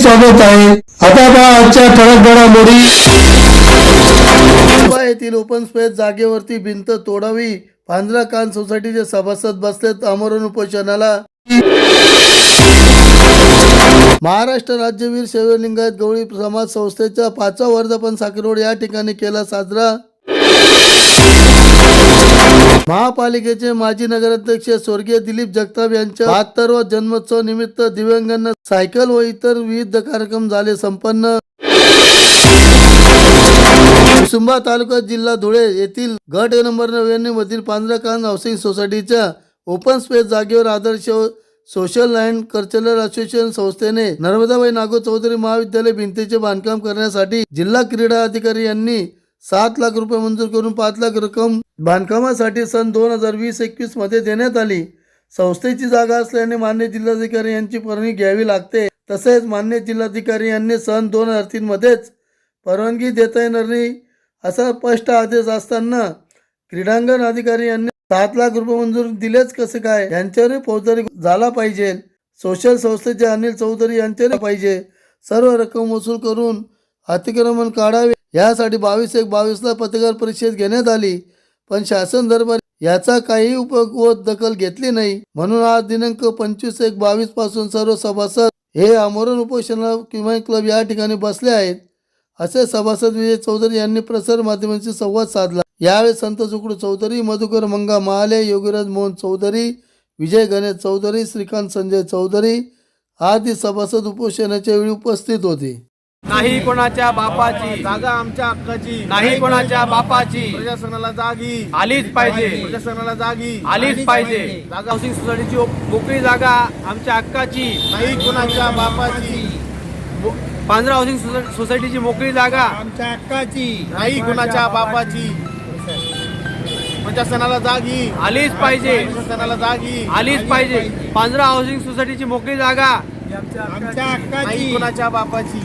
स्वागत आहे. आता पहा आजच्या ठळक घडामोडी. येथील ओपन स्पेस जागेवरती भिंत तोडावी पांढरा कान सोसायटीचे सभासद बसलेत आमरण उपोषणाला. महाराष्ट्र राज्यवीर शैवलिंगायत गवळी समाज संस्थेच्या पाचवा वर्धापन साखरोड या ठिकाणी केला साजरा. महापालिकेचे माजी नगराध्यक्ष स्वर्गीय दिलीप जगताप यांच्या बहात्तरवा जन्मोत्सव निमित्त दिव्यांगांना सायकल व इतर विविध कार्यक्रम झाले संपन्न. कुसुंबा तालुका जिल्हा धुळे येथील गट ए नंबर नव्याण्णव मधील पांढराकान हाऊसिंग सोसायटीच्या ओपन स्पेस जागेवर Adarsh social and cultural association संस्थेने नर्मदाबाई नागो चौधरी महाविद्यालय भिंतीचे बांधकाम करण्यासाठी जिल्हा क्रीडा अधिकारी यांनी सात लाख रुपये मंजूर करून पाच लाख रक्कम बांधकामासाठी सन दोन हजार वीस एकवीसमध्ये देण्यात आली. संस्थेची जागा असल्याने मान्य जिल्हाधिकारी यांची परवानगी घ्यावी लागते. तसेच मान्य जिल्हाधिकारी यांनी सन दोन हजार तीन मध्येच परवानगी देता येणार नाही असा स्पष्ट आदेश असताना क्रीडांगण अधिकारी यांनी सात लाख रुपये मंजूर दिलेच कसे काय यांच्यावर फौजदारी झाला पाहिजे. सोशल संस्थेचे अनिल चौधरी यांच्यावर पाहिजे. सर्व रक्कम वसूल करून अतिक्रमण काढावे. यासाठी बावीस एक बावीसला पत्रकार परिषद घेण्यात आली. पण शासन दरबार याचा काही उपयोग व दखल घेतली नाही. म्हणून आज दिनांक पंचवीस एक बावीसपासून सर्व सभासद हे आमरण उपोषणाला किमान क्लब या ठिकाणी बसले आहेत. असे सभासद विजय चौधरी यांनी प्रसार माध्यमांशी संवाद साधला. यावेळी संत सुकडू चौधरी मधुकर मंगा महाले योगीराज मोहन चौधरी विजय गणेश चौधरी श्रीकांत संजय चौधरी आदी सभासद उपोषणाच्या वेळी उपस्थित होते. नाही कोणाच्या बापाची. जागा आमच्या हक्काची. नाही कोणाच्या बापाची. प्रशासनाला जागी. आलीच पाहिजे. प्रशासनाला जागी. आलीच पाहिजे. जागा हाऊसिंग सोसायटीची मोकळी जागा आमच्या हक्काची. नाही कोणाच्या बापाची. पांढरा हाऊसिंग सोसा- सोसायटीची मोकळी जागा. आमच्या हक्काची. नाही कोणाच्या बापाची. प्रशासनाला जागी. आलीच पाहिजे. प्रशासनाला जागी. आलीच पाहिजे. पांढरा हाऊसिंग सोसायटीची मोकळी जागा. आमच्या हक्काची. कोणाच्या बापाची.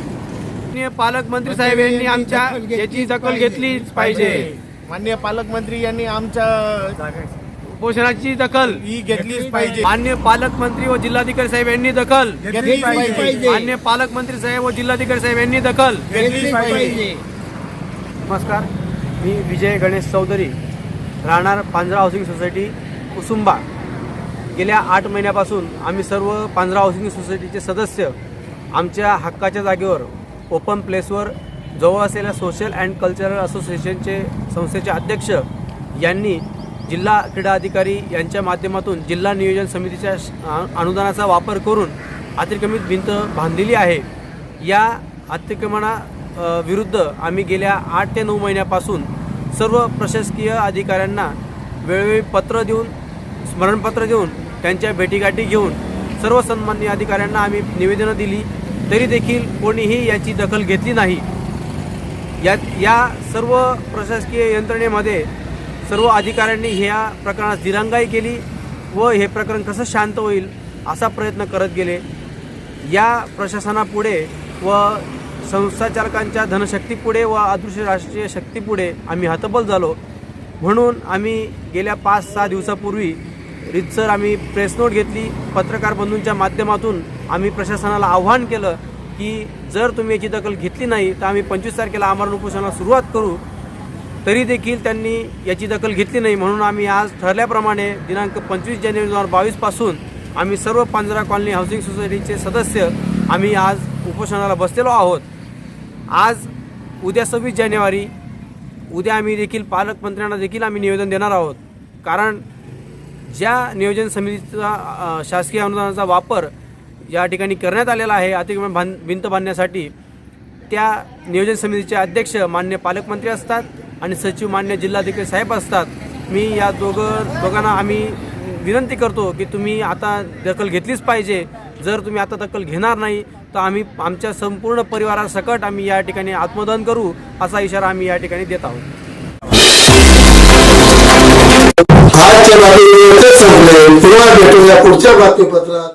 माननीय पालकमंत्री साहेब यांनी आमच्या याची दखल घेतलीच पाहिजे. मान्य पालकमंत्री यांनी आमच्या उपोषणाची दखल ही घेतलीच पाहिजे. मान्य पालकमंत्री व जिल्हाधिकारी साहेब यांनी दखल घेतलीच पाहिजे. मान्य पालकमंत्री साहेब व जिल्हाधिकारी साहेब यांनी दखल घेतलीच पाहिजे. नमस्कार. मी विजय गणेश चौधरी. राहणार पांढरा हाऊसिंग सोसायटी कुसुंबा. गेल्या आठ महिन्यापासून आम्ही सर्व पांढरा हाऊसिंग सोसायटीचे सदस्य आमच्या हक्काच्या जागेवर ओपन प्लेसवर जवळ असलेल्या सोशल अँड कल्चरल असोसिएशनचे संस्थेचे अध्यक्ष यांनी जिल्हा क्रीडा अधिकारी यांच्या माध्यमातून जिल्हा नियोजन समितीच्या श- अनुदानाचा वापर करून अतिक्रमित भिंत बांधलेली आहे. या अतिक्रमणा विरुद्ध आम्ही गेल्या आठ ते नऊ महिन्यापासून सर्व प्रशासकीय अधिकाऱ्यांना वेळोवेळी पत्र देऊन स्मरणपत्र देऊन त्यांच्या भेटीगाठी घेऊन सर्व सन्मान्य अधिकाऱ्यांना आम्ही निवेदनं दिली. तरी देखील कोणीही याची दखल घेतली नाही. या या सर्व प्रशासकीय यंत्रणेमध्ये सर्व अधिकाऱ्यांनी ह्या प्रकरणात दिरंगाई केली व हे प्रकरण कसं शांत होईल असा प्रयत्न करत गेले. या प्रशासनापुढे व संस्थाचालकांच्या धनशक्तीपुढे व अदृश्य राष्ट्रीय शक्तीपुढे आम्ही हतबल झालो. म्हणून आम्ही गेल्या पाच सहा दिवसापूर्वी रितसर आम्ही प्रेस नोट घेतली. पत्रकार बंधूंच्या माध्यमातून आम्ही प्रशासनाला आव्हान केलं की जर तुम्ही याची दखल घेतली नाही तर आम्ही पंचवीस तारखेला आमरण उपोषणाला सुरुवात करू. तरी देखील त्यांनी याची दखल घेतली नाही. म्हणून आम्ही आज ठरल्याप्रमाणे दिनांक पंचवीस जानेवारी दोन हजार बावीसपासून आम्ही सर्व पांजरा कॉलनी हाऊसिंग सोसायटीचे सदस्य आम्ही आज उपोषणाला बसलेलो आहोत. आज उद्या सव्वीस जानेवारी उद्या आम्ही देखील पालकमंत्र्यांना देखील आम्ही निवेदन देणार आहोत. कारण ज्या नियोजन समितीचा शासकीय अनुदानाचा वापर या ठिकाणी करण्यात आलेला आहे अतिक्रमण बांध भिंत बांधण्यासाठी त्या नियोजन समितीचे अध्यक्ष मान्य पालकमंत्री असतात आणि सचिव मान्य जिल्हाधिकारी साहेब असतात. मी या दोघं दोघांना आम्ही विनंती करतो की तुम्ही आता दखल घेतलीच पाहिजे. जर तुम्ही आता दखल घेणार नाही तर आम्ही आमच्या संपूर्ण परिवारासकट आम्ही या ठिकाणी आत्मदान करू असा इशारा आम्ही या ठिकाणी देत आहोत. आजच्या बातमीचे संपले पुन्हा भेटूया पुढच्या बातमीपत्रात.